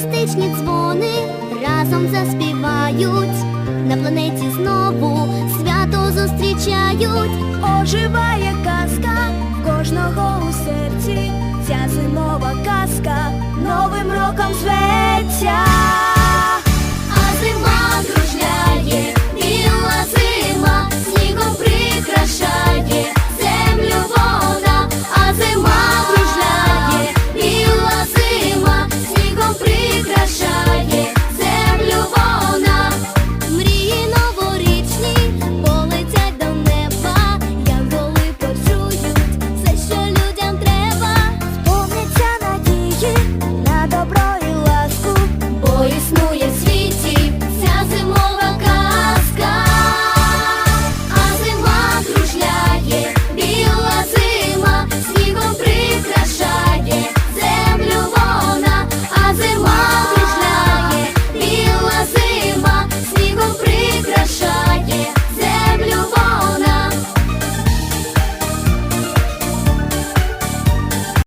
фантастичні дзвони разом заспівають, на планеті знову свято зустрічають. оживають.